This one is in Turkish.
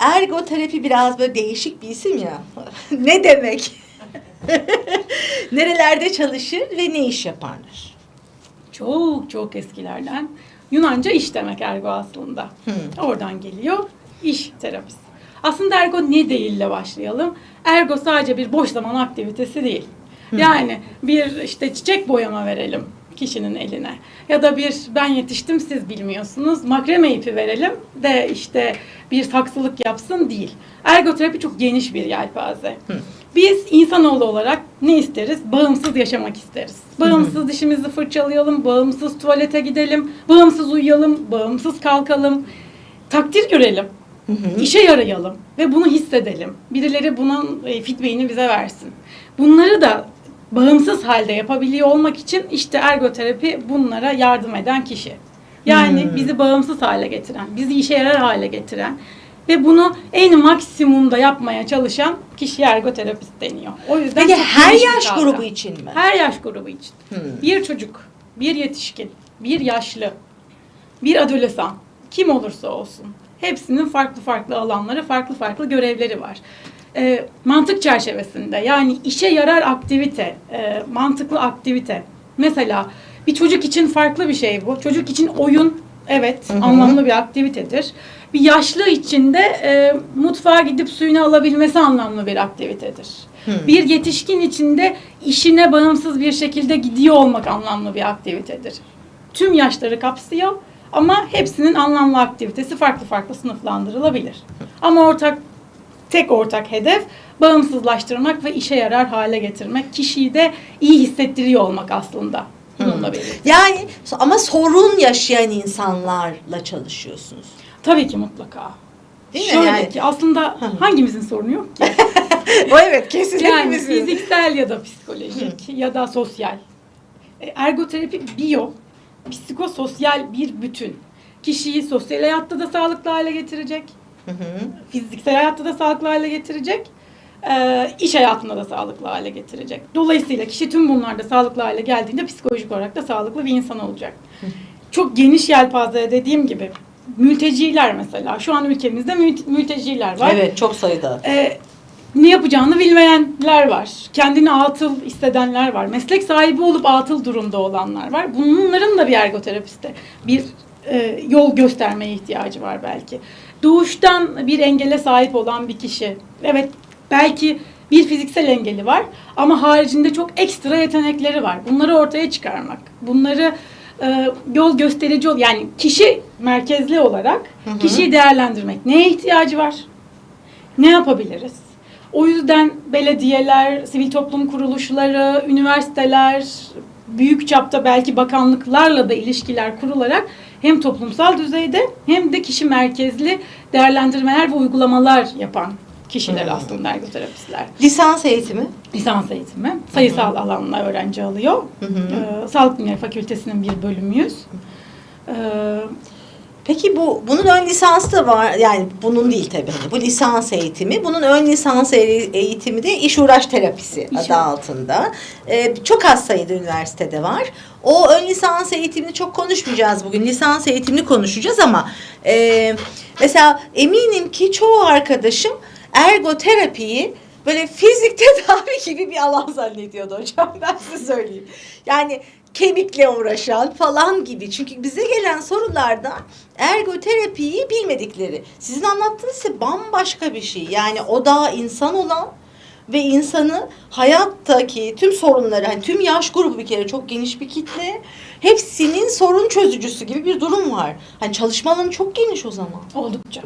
ergoterapi biraz böyle değişik bir isim ya. ne demek? Nerelerde çalışır ve ne iş yaparlar? Çok çok eskilerden Yunanca iş demek ergo aslında. Oradan geliyor iş terapisi. Aslında ergo ne değille başlayalım. Ergo sadece bir boş zaman aktivitesi değil. Yani bir işte çiçek boyama verelim kişinin eline. Ya da bir ben yetiştim siz bilmiyorsunuz makreme ipi verelim de işte bir saksılık yapsın değil. Ergoterapi çok geniş bir yelpaze. Biz insanoğlu olarak ne isteriz? Bağımsız yaşamak isteriz. Bağımsız dişimizi fırçalayalım, bağımsız tuvalete gidelim, bağımsız uyuyalım, bağımsız kalkalım. Takdir görelim, işe yarayalım ve bunu hissedelim. Birileri bunun e, feedback'ini bize versin. Bunları da bağımsız halde yapabiliyor olmak için işte ergoterapi bunlara yardım eden kişi. Yani Hmm. bizi bağımsız hale getiren, bizi işe yarar hale getiren ve bunu en maksimumda yapmaya çalışan kişiye ergoterapist deniyor. O yüzden Peki her yaş kavram. grubu için mi? Her yaş grubu için. Hmm. Bir çocuk, bir yetişkin, bir yaşlı, bir adolesan, kim olursa olsun. Hepsinin farklı farklı alanları, farklı farklı görevleri var. Ee, mantık çerçevesinde yani işe yarar aktivite, e, mantıklı aktivite. Mesela bir çocuk için farklı bir şey bu. Çocuk için oyun evet Hı hı. anlamlı bir aktivitedir. Bir yaşlı için de e, mutfağa gidip suyunu alabilmesi anlamlı bir aktivitedir. Hı. Bir yetişkin için de işine bağımsız bir şekilde gidiyor olmak anlamlı bir aktivitedir. Tüm yaşları kapsıyor ama hepsinin anlamlı aktivitesi farklı farklı sınıflandırılabilir. Ama ortak tek ortak hedef bağımsızlaştırmak ve işe yarar hale getirmek. Kişiyi de iyi hissettiriyor olmak aslında. Bununla birlikte. Yani ama sorun yaşayan insanlarla çalışıyorsunuz. Tabii ki mutlaka. Değil mi? Şöyle Yani- ki aslında hangimizin sorunu yok ki? o evet kesin Yani hepimizin. fiziksel ya da psikolojik ya da sosyal. E, Ergoterapi biyo, psikososyal bir bütün. Kişiyi sosyal hayatta da sağlıklı hale getirecek, Hı hı. fiziksel hayatta da sağlıklı hale getirecek, e, iş hayatında da sağlıklı hale getirecek. Dolayısıyla kişi tüm bunlarda sağlıklı hale geldiğinde psikolojik olarak da sağlıklı bir insan olacak. Çok geniş yelpaze dediğim gibi mülteciler mesela. Şu an ülkemizde mül- mülteciler var. Evet çok sayıda. Ee, ne yapacağını bilmeyenler var. Kendini atıl hissedenler var. Meslek sahibi olup atıl durumda olanlar var. Bunların da bir ergoterapiste bir e, yol göstermeye ihtiyacı var belki. Doğuştan bir engele sahip olan bir kişi. Evet belki bir fiziksel engeli var ama haricinde çok ekstra yetenekleri var. Bunları ortaya çıkarmak. Bunları e, yol gösterici ol yani kişi merkezli olarak Hı hı. kişiyi değerlendirmek. Neye ihtiyacı var? ne yapabiliriz? O yüzden belediyeler, sivil toplum kuruluşları, üniversiteler, büyük çapta belki bakanlıklarla da ilişkiler kurularak hem toplumsal düzeyde hem de kişi merkezli değerlendirmeler ve uygulamalar yapan kişiler Hmm. aslında ergoterapistler. Lisans eğitimi. Lisans eğitimi, sayısal alanla öğrenci alıyor. Hı hı. Ee, Sağlık Bilimleri Fakültesi'nin bir bölümüyüz. Ee, Peki bu bunun ön lisansı da var. Yani bunun değil tabii. Hani bu lisans eğitimi. Bunun ön lisans e- eğitimi de iş uğraş terapisi İş adı uğraş. altında. Ee, çok az sayıda üniversitede var. O ön lisans eğitimini çok konuşmayacağız bugün. Lisans eğitimini konuşacağız ama e, mesela eminim ki çoğu arkadaşım ergoterapiyi böyle fizik tedavi gibi bir alan zannediyordu hocam. Ben size söyleyeyim. Yani kemikle uğraşan falan gibi. Çünkü bize gelen sorulardan ergoterapiyi bilmedikleri. Sizin anlattığınız ise bambaşka bir şey. Yani o da insan olan ve insanı hayattaki tüm sorunları, hani tüm yaş grubu bir kere çok geniş bir kitle. Hepsinin sorun çözücüsü gibi bir durum var. Hani çalışma çok geniş o zaman. oldukça.